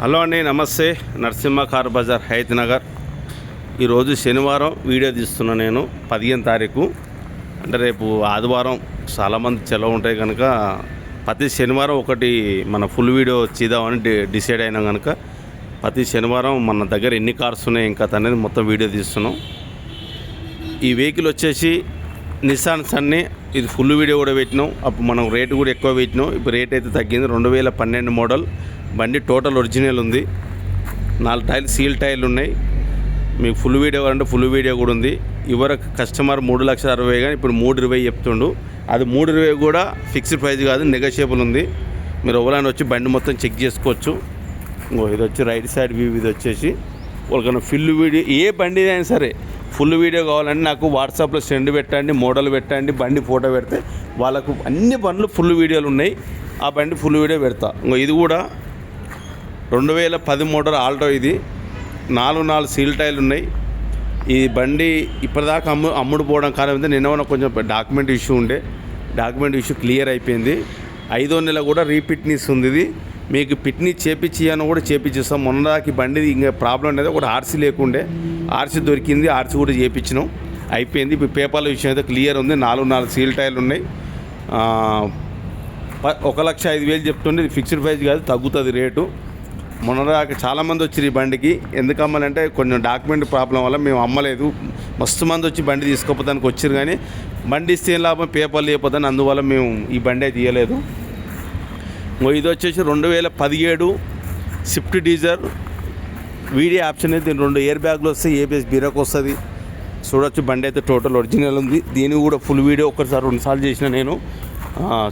Hello అండి నమస్తే. Narasimha car bazaar Hayath Nagar. ఈరోజు శనివారం వీడియో తీస్తున్నా నేను పదిహేను తారీఖు. అంటే రేపు ఆదివారం చాలామంది సెలవు ఉంటాయి కనుక ప్రతి శనివారం ఒకటి మన ఫుల్ వీడియో చేద్దామని డి డిసైడ్ అయినా కనుక ప్రతి శనివారం మన దగ్గర ఎన్ని కార్స్ ఉన్నాయి ఇంకా అనేది మొత్తం వీడియో తీస్తున్నాం. ఈ వెహికల్ వచ్చేసి నిసాన్ సన్ని ఇది ఫుల్ వీడియో కూడా పెట్టినాం. అప్పుడు మనం రేటు కూడా ఎక్కువ పెట్టినాం. ఇప్పుడు రేట్ అయితే తగ్గింది. రెండు వేల పన్నెండు మోడల్. బండి టోటల్ ఒరిజినల్ ఉంది. నాలుగు టైర్లు సీల్ టైర్లు ఉన్నాయి. మీకు ఫుల్ వీడియో కావాలంటే ఫుల్ వీడియో కూడా ఉంది. ఇవరకు కస్టమర్ మూడు లక్షల అరవై కానీ ఇప్పుడు మూడు ఇరవై చెప్తుండు. అది మూడు ఇరవై కూడా ఫిక్స్డ్ ప్రైస్ కాదు నెగోషియబుల్ ఉంది. మీరు ఎవరైనా వచ్చి బండి మొత్తం చెక్ చేసుకోవచ్చు. ఇంకో ఇది వచ్చి రైట్ సైడ్ వ్యూ ఇది వచ్చేసి. వాళ్ళకన్నా ఫుల్ వీడియో ఏ బండి అయినా సరే ఫుల్ వీడియో కావాలంటే నాకు వాట్సాప్లో సెండ్ పెట్టండి మోడల్ పెట్టండి బండి ఫోటో పెడితే వాళ్ళకు అన్ని బండ్లు ఫుల్ వీడియోలు ఉన్నాయి. ఆ బండి ఫుల్ వీడియో పెడతా. ఇంకో ఇది కూడా రెండు వేల పది మోడల్ ఆల్టో ఇది. నాలుగు నాలుగు సీల్ టైర్లు ఉన్నాయి. ఈ బండి ఇప్పటిదాకా అమ్ము అమ్ముడు పోవడం కారణం నిన్న కొంచెం డాక్యుమెంట్ ఇష్యూ ఉండే. డాక్యుమెంట్ ఇష్యూ క్లియర్ అయిపోయింది. ఐదో నెల కూడా రీపిట్నీస్ ఉంది ఇది. మీకు పిట్నీ చేపించి అని కూడా చేపించేస్తాం మొన్నదాకి బండి ఇంకా ప్రాబ్లం అనేది ఒకటి ఆర్సీ లేకుండే. ఆర్సీ దొరికింది. ఆర్సీ కూడా చేపించినాం అయిపోయింది. ఇప్పుడు పేపర్ల విషయం అయితే క్లియర్ ఉంది. నాలుగు నాలుగు సీల్ టైర్లు ఉన్నాయి. ప- ఒక లక్ష ఐదు వేలు చెప్తుండే. ఇది ఫిక్స్డ్ ప్రైస్ కాదు. తగ్గుతుంది రేటు. మొన్నదాకా చాలామంది వచ్చారు ఈ బండికి. ఎందుకు అమ్మాలంటే కొంచెం డాక్యుమెంట్ ప్రాబ్లం వల్ల మేము అమ్మలేదు. మస్తు మంది వచ్చి బండి తీసుకోపోతానికి వచ్చారు కానీ బండి ఇస్తే ఏం లాభం? పేపర్లు చేయకపోతాను అందువల్ల మేము ఈ బండి అయితే తీయలేదు. ఇది వచ్చేసి రెండు వేల పదిహేడు స్విఫ్ట్ డీజర్. వీడియో ఆప్షన్ అయితే రెండు ఎయిర్ బ్యాగ్లు వస్తాయి ఏబిఎస్ బీరకు వస్తుంది. చూడొచ్చు బండి అయితే టోటల్ ఒరిజినల్ ఉంది. దీన్ని కూడా ఫుల్ వీడియో ఒకసారి రెండుసార్లు చేసిన నేను.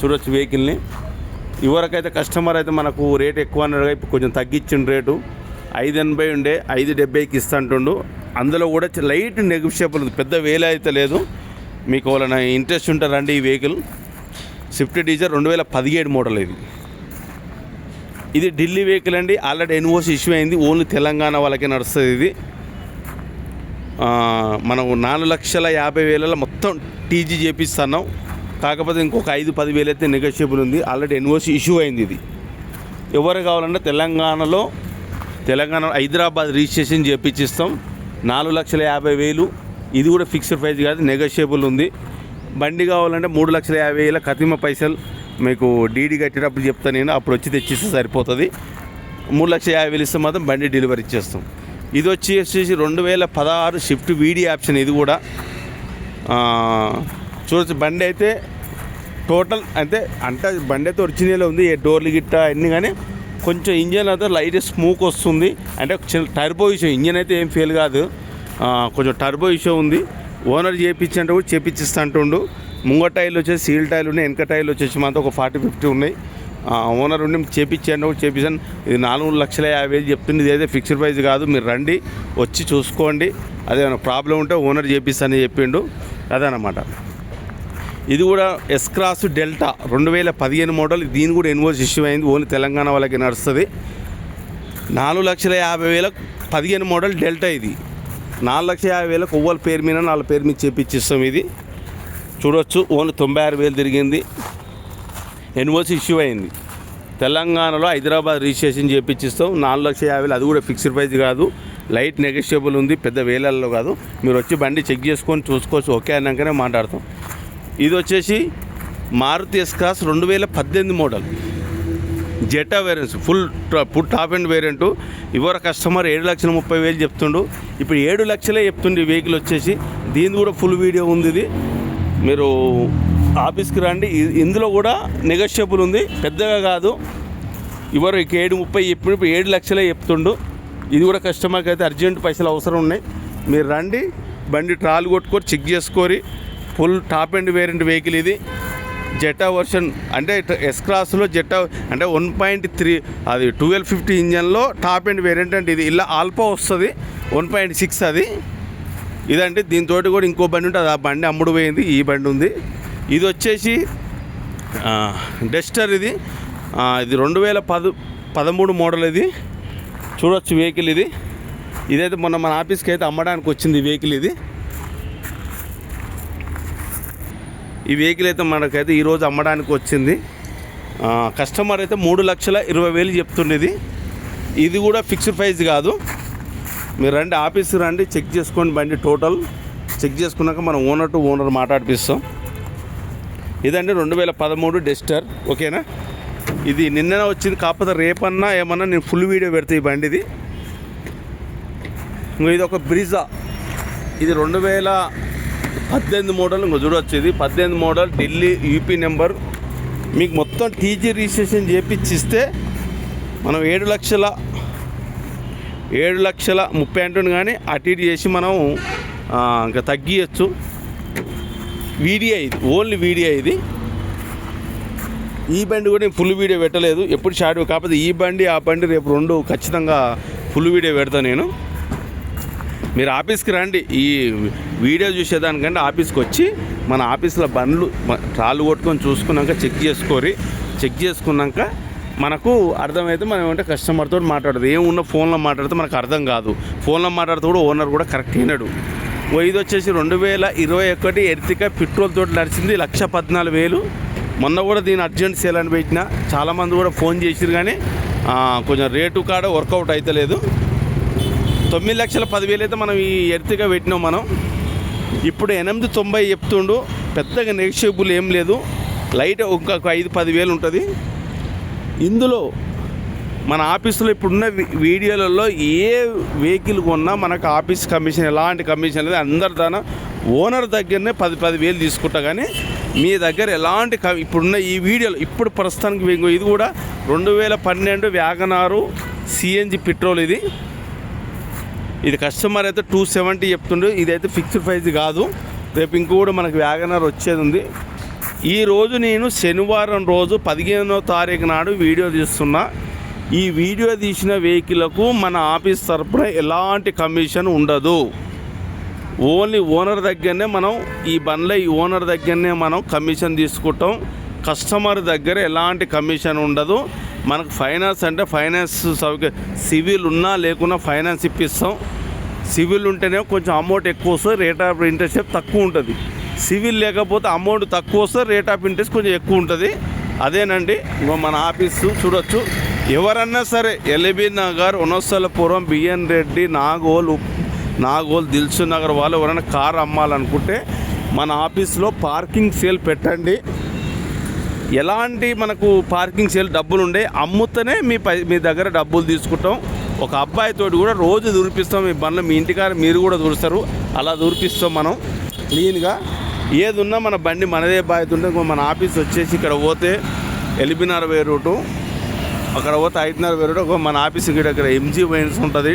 చూడొచ్చు వెహికల్ని. ఇవరకైతే కస్టమర్ అయితే మనకు రేట్ ఎక్కువ అన్నాడు ఇప్పుడు కొంచెం తగ్గించిన రేటు ఐదు ఎనభై ఉండే ఐదు డెబ్బైకి ఇస్తుంటుండు. అందులో కూడా లైట్ నెగోషియబుల్ ఉంది. పెద్ద వేల అయితే లేదు. మీకు వాళ్ళ ఇంట్రెస్ట్ ఉంటారండి ఈ వెహికల్ స్విఫ్ట్ డీజర్ రెండు వేల పదిహేడు మోడల్ ఇది. ఇది ఢిల్లీ వెహికల్ అండి. ఆల్రెడీ ఎన్ఓసి ఇష్యూ అయింది. ఓన్లీ తెలంగాణ వాళ్ళకే నడుస్తుంది ఇది. మనం నాలుగు లక్షల యాభై వేలలో మొత్తం టీజీ చేపిస్తున్నాం. కాకపోతే ఇంకొక ఐదు పది వేలు అయితే నెగోషియబుల్ ఉంది. ఆల్రెడీ ఎన్ఓసి ఇష్యూ అయింది ఇది. ఎవరు కావాలంటే తెలంగాణలో తెలంగాణ హైదరాబాద్ రిజిస్ట్రేషన్ చేపించిస్తాం నాలుగు లక్షల యాభై వేలు. ఇది కూడా ఫిక్స్డ్ ప్రైస్ కాదు నెగోషియబుల్ ఉంది. బండి కావాలంటే మూడు లక్షల యాభై వేల కతిమ పైసలు మీకు డీడీ కట్టేటప్పుడు చెప్తాను నేను. అప్పుడు వచ్చి తెచ్చిస్తే సరిపోతుంది. మూడు లక్షల యాభై వేలు ఇస్తే మాత్రం బండి డెలివరీ ఇచ్చేస్తాం. ఇది వచ్చి వచ్చేసి రెండు వేల పదహారు షిఫ్ట్ వీడి ఆప్షన్ ఇది కూడా. చూడొచ్చు. బండి అయితే టోటల్ అంటే అంటే బండి అయితే ఒరిజినల్ ఉంది. ఏ డోర్లు గిట్ట అన్నీ కానీ కొంచెం ఇంజన్ అయితే లైట్ స్మూక్ వస్తుంది. అంటే చిన్న టర్బో ఇష్యూ. ఇంజన్ అయితే ఏం ఫెయిల్ కాదు. కొంచెం టర్బో ఇష్యూ ఉంది. ఓనర్ చేయించంటే కూడా చేపించిస్తా అంటుండు ముంగ టైర్లు వచ్చేసి సీల్ టైర్లు ఉన్నాయి. వెనక టైర్లు వచ్చేసి మాతో ఒక ఫార్టీ ఫిఫ్టీ ఉన్నాయి. ఓనర్ ఉండి చేపించండి కూడా చేపించాను. ఇది నాలుగు లక్షల యాభై వేలు చెప్తుంది ఇది అయితే ఫిక్స్డ్ ప్రైస్ కాదు. మీరు రండి వచ్చి చూసుకోండి. అదేమైనా ప్రాబ్లం ఉంటే ఓనర్ చేపిస్తానని చెప్పిండు. అదనమాట ఇది కూడా ఎస్ క్రాస్ డెల్టా రెండు వేల పదిహేను మోడల్ దీని కూడా ఎన్వోస్ ఇష్యూ అయింది. ఓన్లీ తెలంగాణ వాళ్ళకి నడుస్తుంది. నాలుగు లక్షల యాభై వేల పదిహేను మోడల్ డెల్టా ఇది. నాలుగు లక్షల యాభై వేలకు ఒవ్వల పేరు మీద నాలుగు పేరు మీద చేపించిస్తాం ఇది. చూడొచ్చు. ఓన్లీ తొంభై ఆరు వేలు తిరిగింది. ఎన్ఓసి ఇష్యూ అయింది. తెలంగాణలో హైదరాబాద్ రిజిస్ట్రేషన్ చేపించిస్తాం. నాలుగు లక్షల యాభై వేలు అది కూడా ఫిక్స్డ్ ప్రైస్ కాదు. లైట్ నెగోషియబుల్ ఉంది. పెద్ద వేలల్లో కాదు. మీరు వచ్చి బండి చెక్ చేసుకొని చూసుకోవచ్చు. ఓకే అన్నాకనే మాట్లాడతాం. ఇది వచ్చేసి మారుతి ఎస్ క్రాస్ రెండు వేల పద్దెనిమిది model. Zeta variants full full top end variant. ఇవర customer ఏడు లక్షల ముప్పై వేలు చెప్తుండు. ఇప్పుడు ఏడు లక్షలే చెప్తుండు వెహికల్ వచ్చేసి. దీని కూడా ఫుల్ వీడియో ఉంది ఇది. మీరు ఆఫీస్కి రండి. ఇందులో కూడా నెగోషియబుల్ ఉంది. పెద్దగా కాదు. ఇవరు ఇక ఏడు ముప్పై చెప్పిన ఇప్పుడు ఏడు లక్షలే చెప్తుండు. ఇది కూడా కస్టమర్కి అయితే అర్జెంట్ పైసలు అవసరం ఉన్నాయి. మీరు రండి. బండి ట్రాల్ కొట్టుకొని చెక్ చేసుకొని full top end variant vehicle ఇది. జెటా వర్షన్ అంటే ఎస్ క్లాస్లో జెటా అంటే వన్ పాయింట్ త్రీ అది ట్వెల్వ్ ఫిఫ్టీ ఇంజన్లో టాప్ అండ్ వేరియంట్ అంటే ఇది. ఇలా ఆల్పా వస్తుంది వన్ పాయింట్ సిక్స్ అది. ఇదంటే దీంతో కూడా ఇంకో బండి ఉంటుంది ఆ బండి అమ్ముడు పోయింది ఈ బండి ఉంది. ఇది వచ్చేసి డెస్టర్ డస్టర్ ఇది. ఇది రెండు వేల పద పదమూడు మోడల్ ఇది. చూడొచ్చు వెహికల్ ఇది. ఇదైతే మొన్న మన ఆఫీస్కి అయితే అమ్మడానికి వచ్చింది వెహికల్ ఇది. ఈ వెహికల్ అయితే మనకైతే ఈరోజు అమ్మడానికి వచ్చింది. కస్టమర్ అయితే మూడు లక్షల ఇరవై వేలు చెప్తుండేది. ఇది కూడా ఫిక్స్డ్ ప్రైస్ కాదు. మీరు రండి ఆఫీస్కి రండి చెక్ చేసుకోండి బండి టోటల్ చెక్ చేసుకున్నాక మనం ఓనర్ టు ఓనర్ మాట్లాడిపిస్తాం. ఇదండి రెండు వేల పదమూడు డెస్టర్ ఓకేనా? ఇది నిన్ననే వచ్చింది కాకపోతే రేపన్నా ఏమన్నా నేను ఫుల్ వీడియో పెడతా ఈ బండిది. ఇది ఒక బ్రిజా ఇది రెండు వేల పద్దెనిమిది మోడల్ ఇంకా చూడొచ్చు ఇది పద్దెనిమిది మోడల్ ఢిల్లీ యూపీ నెంబర్. మీకు మొత్తం టీజీ రిజిస్ట్రేషన్ చేపించిస్తే మనం ఏడు లక్షల ఏడు లక్షల ముప్పై అంటుంది కానీ అటు ఇటు చేసి మనం ఇంకా తగ్గియచ్చు. వీడియో ఇది ఓన్లీ వీడియో ఇది. ఈ బండి కూడా నేను ఫుల్ వీడియో పెట్టలేదు. ఎప్పుడు షార్ట్ కాకపోతే ఈ బండి ఆ బండి రేపు రెండు ఖచ్చితంగా ఫుల్ వీడియో పెడతా నేను. మీరు ఆఫీస్కి రండి. ఈ వీడియో చూసేదానికంటే ఆఫీస్కి వచ్చి మన ఆఫీస్లో బండ్లు రాళ్ళు కొట్టుకొని చూసుకున్నాక చెక్ చేసుకోరి చెక్ చేసుకున్నాక మనకు అర్థమైతే మనం ఏమంటే కస్టమర్తో మాట్లాడదు. ఏమున్న ఫోన్లో మాట్లాడితే మనకు అర్థం కాదు. ఫోన్లో మాట్లాడితే కూడా ఓనర్ కూడా కరెక్ట్ అయినాడు ఇది వచ్చేసి రెండు వేల ఇరవై ఒకటి ఎర్తిక పెట్రోల్ తోటి నడిచింది లక్ష పద్నాలుగు వేలు. మొన్న కూడా దీని అర్జెంట్ సేల్ అని పెట్టిన. చాలామంది కూడా ఫోన్ చేసిరు కానీ కొంచెం రేటు కాడ వర్కౌట్ అవుతలేదు తొమ్మిది లక్షల పదివేలు అయితే మనం ఈ ఎర్త్గా పెట్టినాం మనం. ఇప్పుడు ఎనిమిది తొంభై చెప్తుండు పెద్దగా నెగిషియబుల్ ఏం లేదు. లైట్ ఇంకొక ఐదు పదివేలు ఉంటుంది. ఇందులో మన ఆఫీసులో ఇప్పుడున్న వీడియోలలో ఏ వెహికల్ కొన్నా మనకు ఆఫీస్ కమిషన్ ఎలాంటి కమిషన్ లేదు అందరి దాన ఓనర్ దగ్గరనే పది పది వేలు తీసుకుంటా కానీ మీ దగ్గర ఎలాంటి క ఇప్పుడున్న ఈ వీడియోలో ఇప్పుడు ప్రస్తుతానికి ఇది కూడా రెండు వేల పన్నెండు వ్యాగనారు సిఎన్జి పెట్రోల్ ఇది. ఇది కస్టమర్ అయితే టూ సెవెంటీ చెప్తుండే. ఇదైతే ఫిక్స్డ్ ప్రైస్ కాదు. రేపు ఇంకో కూడా మనకు వ్యాగనర్ వచ్చేది ఉంది. ఈ రోజు నేను శనివారం రోజు పదిహేనో తారీఖు నాడు వీడియో తీస్తున్నా. ఈ వీడియో తీసిన వెహికల్కు మన ఆఫీస్ తరపున ఎలాంటి కమిషన్ ఉండదు. ఓన్లీ ఓనర్ దగ్గరనే మనం ఈ బండ్ల ఈ ఓనర్ దగ్గరనే మనం కమిషన్ తీసుకుంటాం. కస్టమర్ దగ్గర ఎలాంటి కమిషన్ ఉండదు. మనకు ఫైనాన్స్ అంటే ఫైనాన్స్ సౌక సివిల్ ఉన్నా లేకున్నా ఫైనాన్స్ ఇప్పిస్తాం. సివిల్ ఉంటేనే కొంచెం అమౌంట్ ఎక్కువ వస్తుంది రేట్ ఆఫ్ ఇంట్రెస్ట్ తక్కువ ఉంటుంది. సివిల్ లేకపోతే అమౌంట్ తక్కువ వస్తే రేట్ ఆఫ్ ఇంట్రెస్ట్ కొంచెం ఎక్కువ ఉంటుంది. అదేనండి ఇంకో మన ఆఫీసు చూడొచ్చు. ఎవరన్నా సరే ఎల్బీ నగర్ పురం బిఎన్ రెడ్డి నాగోల్ నాగోల్ దిల్సు నగర్ వాళ్ళు ఎవరైనా కార్ అమ్మాలనుకుంటే మన ఆఫీస్లో పార్కింగ్ సేల్ పెట్టండి. ఎలాంటి మనకు పార్కింగ్ సేల్ డబ్బులు ఉండే అమ్ముతనే మీ పై మీ దగ్గర డబ్బులు తీసుకుంటాం. ఒక అబ్బాయితోటి కూడా రోజు దూరిపిస్తాం మీ బండ్లు మీ ఇంటికాడ మీరు కూడా దూరుస్తారు. అలా దూరిపిస్తాం మనం. క్లీన్గా. ఏది ఉన్నా మన బండి మనదే బాధ్యత ఉంటే మన ఆఫీస్ వచ్చేసి ఇక్కడ పోతే ఎలిబినార్ వే రూటు అక్కడ పోతే ఐదున్నర వే రూటు మన ఆఫీస్ ఇక్కడ ఇక్కడ ఎంజీ వైన్స్ ఉంటుంది.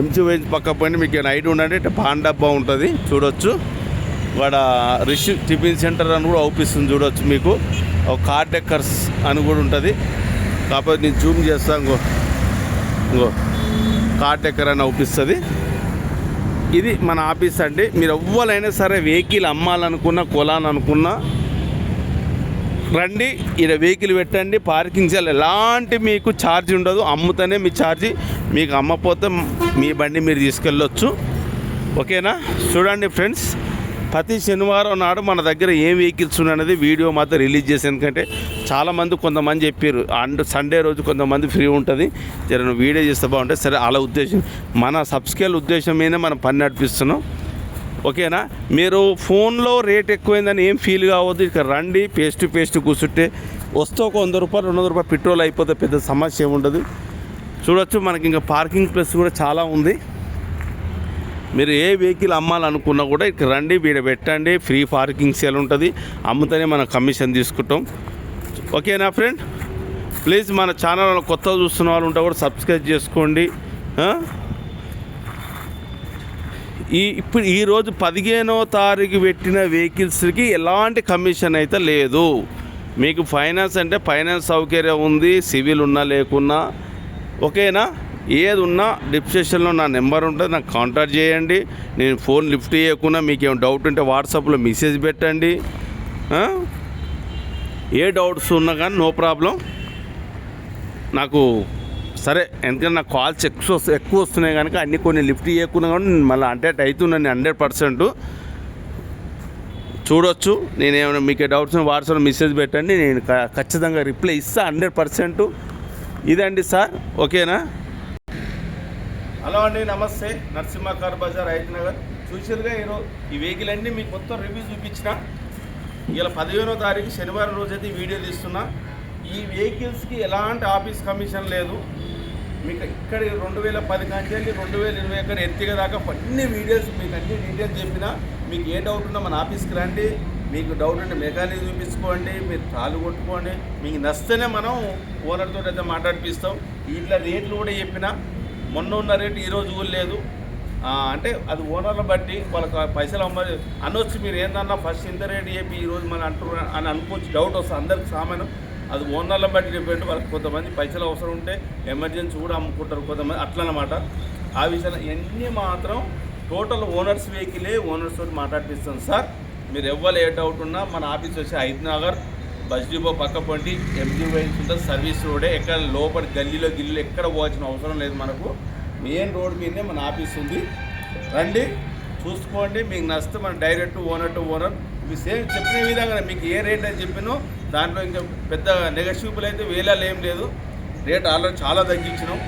ఎంజీ వైన్స్ పక్క పోయిన మీకు ఏమైనా ఐడి ఉండండి ఇట్లా పాన్ డబ్బా ఉంటుంది చూడొచ్చు. వాడ రిషి టిఫిన్ సెంటర్ అని కూడా అవుపిస్తుంది చూడవచ్చు మీకు. ఒక కార్ డెక్కర్స్ అని కూడా ఉంటుంది. కాకపోతే నేను జూమ్ చేస్తాను ఇంకో ఇంకో కార్ డెక్కర్ అని అవుపిస్తుంది. ఇది మన ఆఫీస్ అండి. మీరు ఎవ్వరైనా సరే వెహికల్ అమ్మాలనుకున్నా కొనాలనుకున్నా రండి ఇక్కడ వెహికల్ పెట్టండి పార్కింగ్ చేయాలి. ఎలాంటి మీకు ఛార్జ్ ఉండదు. అమ్ముతనే మీ ఛార్జీ మీకు అమ్మపోతే మీ బండి మీరు తీసుకెళ్ళొచ్చు. ఓకేనా? చూడండి ఫ్రెండ్స్. ప్రతి శనివారం నాడు మన దగ్గర ఏం వెహికల్స్ ఉన్నాయనేది వీడియో మాత్రం రిలీజ్ చేసి ఎందుకంటే చాలామంది కొంతమంది చెప్పారు అండ్ సండే రోజు కొంతమంది ఫ్రీ ఉంటుంది. జర నువ్వు వీడియో చేస్తే బాగుంటే సరే అలా ఉద్దేశం. మన సబ్స్కేల్ ఉద్దేశం మీద మనం పని నడిపిస్తున్నాం. ఓకేనా? మీరు ఫోన్లో రేట్ ఎక్కువైందని ఏం ఫీల్ కావద్దు. ఇక్కడ రండి పేస్ట్ టు కూర్చుంటే వస్తే ఒక వంద రూపాయలు రెండు వందల రూపాయలు పెట్రోల్ అయిపోతే పెద్ద సమస్య ఉండదు చూడొచ్చు మనకి ఇంకా పార్కింగ్ ప్లేస్ కూడా చాలా ఉంది. మీరు ఏ వెహికల్ అమ్మాలనుకున్నా కూడా ఇక్కడ రండి వీడ పెట్టండి ఫ్రీ పార్కింగ్ సేల్ ఉంటుంది అమ్ముతూనే మనం కమిషన్ తీసుకుంటాం. ఓకేనా ఫ్రెండ్ ప్లీజ్ మన ఛానల్ కొత్తగా చూస్తున్న వాళ్ళు ఉంటే కూడా సబ్స్క్రైబ్ చేసుకోండి. ఈ ఇప్పుడు ఈరోజు పదిహేనో తారీఖు పెట్టిన వెహికల్స్కి ఎలాంటి కమిషన్ అయితే లేదు. మీకు ఫైనాన్స్ అంటే ఫైనాన్స్ సౌకర్యం ఉంది సివిల్ ఉన్నా లేకున్నా. ఓకేనా ఏది ఉన్నా డిస్క్రిప్షన్లో నా నెంబర్ ఉంటుంది నాకు కాంటాక్ట్ చేయండి. నేను ఫోన్ లిఫ్ట్ చేయకుండా మీకు ఏమైనా డౌట్ ఉంటే వాట్సాప్లో మెసేజ్ పెట్టండి. ఏ డౌట్స్ ఉన్నా కానీ నో ప్రాబ్లం. నాకు సరే ఎందుకంటే నాకు కాల్స్ ఎక్కువ ఎక్కువ వస్తున్నాయి కనుక అన్ని కొన్ని లిఫ్ట్ చేయకుండా కానీ మళ్ళీ అటెండ్ అవుతున్నాను హండ్రెడ్ పర్సెంట్. చూడొచ్చు నేను ఏమైనా మీకు డౌట్స్ వాట్సాప్ మెసేజ్ పెట్టండి నేను ఖచ్చితంగా రిప్లై ఇస్తా హండ్రెడ్ పర్సెంట్. ఇదండి సార్ ఓకేనా? హలో అండి నమస్తే. Narasimha car bazaar Hayath Nagar. చూసారుగా ఈరోజు ఈ వెహికల్ అన్నీ మీకు మొత్తం రివ్యూ చూపించిన. ఇలా పదిహేనో తారీఖు శనివారం రోజైతే ఈ వీడియో తీస్తున్నా. ఈ వెహికల్స్కి ఎలాంటి ఆఫీస్ కమిషన్ లేదు. మీకు ఇక్కడ రెండు వేల పది కంటే రెండు వేల ఇరవై ఒకటి ఎత్తిగా దాకా అన్ని వీడియోస్ మీకు అన్ని డీటెయిల్స్ చెప్పినా మీకు ఏ డౌట్ ఉన్నా మన ఆఫీస్కి రండి. మీకు డౌట్ ఉంటే మెకానిక్ చూపించుకోండి మీరు తాళ్ళు కొట్టుకోండి. మీకు నచ్చితేనే మనం ఓనర్తో అయితే మాట్లాడిపిస్తాం. ఇట్లా రేట్లు కూడా చెప్పిన మొన్న ఉన్న రేటు ఈరోజు కూడా లేదు. అంటే అది ఓనర్ని బట్టి వాళ్ళకి పైసలు అమ్మ అనొచ్చు మీరు ఏందన్నా ఫస్ట్ ఇంత రేటు చెప్పి ఈరోజు మనం అంటున్నారు అని అనుకోవచ్చు. డౌట్ వస్తుంది. అందరికి సామాను. అది ఓనర్లను బట్టి డిపెండ్. వాళ్ళకి కొంతమంది పైసలు అవసరం ఉంటే ఎమర్జెన్సీ కూడా అమ్ముకుంటారు కొంతమంది. అట్లనమాట ఆ విషయాలు ఇవన్నీ మాత్రం టోటల్ ఓనర్స్ వెహికలే ఓనర్స్ తోటి మాట్లాడిపిస్తాం. సార్ మీరు ఎవ్వరు ఏ డౌట్ ఉన్నా మన ఆఫీస్ వచ్చి హైదనగర్ బస్ డిపో పక్క పండి ఎంజీ వైన్స్ ఉంటుంది సర్వీస్ రోడే. ఎక్కడ లోపల గల్లీలో గిల్లీలో ఎక్కడ పోవాల్సిన అవసరం లేదు మనకు. మెయిన్ రోడ్ మీదనే మన ఆఫీస్ ఉంది. రండి చూసుకోండి. మీకు నచ్చితే మన డైరెక్ట్ ఓనర్ టు ఓనర్. మీ సేమ్ చెప్పిన విధంగా మీకు ఏ రేట్ అని చెప్పినో దాంట్లో ఇంకా పెద్ద నెగటివ్లు అయితే వేలాలు ఏం లేదు. రేట్ ఆల్రెడీ చాలా తగ్గించినాం.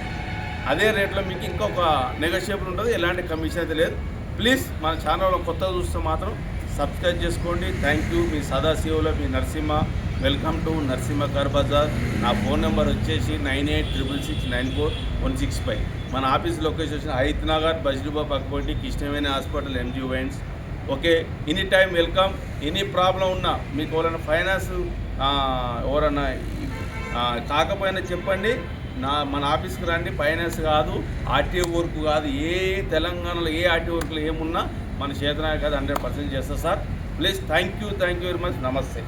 అదే రేట్లో మీకు ఇంకొక నెగోషియబుల్ ఉంటుంది. ఎలాంటి కమిషన్ అయితే లేదు. ప్లీజ్ మన ఛానల్లో కొత్తగా చూస్తే మాత్రం సబ్స్క్రైబ్ చేసుకోండి. Thank you. మీ సదాశివులో మీ Narasimha. Welcome to Narasimha car bazaar. నా ఫోన్ నెంబర్ వచ్చేసి nine eight triple six nine four one six five. మన ఆఫీస్ లొకేషన్ వచ్చి హైత్ నగర్ బజ్డిబా పక్కపట్టి Krishnaveni hospital MG wines. Okay any time welcome. Any problem ఉన్నా మీకు ఎవరైనా finance ఎవరన్నా కాకపోయినా చెప్పండి. నా మన ఆఫీస్కి రండి. ఫైనాన్స్ కాదు ఆర్టీఓ వర్క్ కాదు. ఏ తెలంగాణలో ఏ ఆర్టీఓ వర్క్లో ఏమున్నా మన చేతనా కాదు హండ్రెడ్ పర్సెంట్ చేస్తా sir. Please thank you thank you very much. నమస్తే.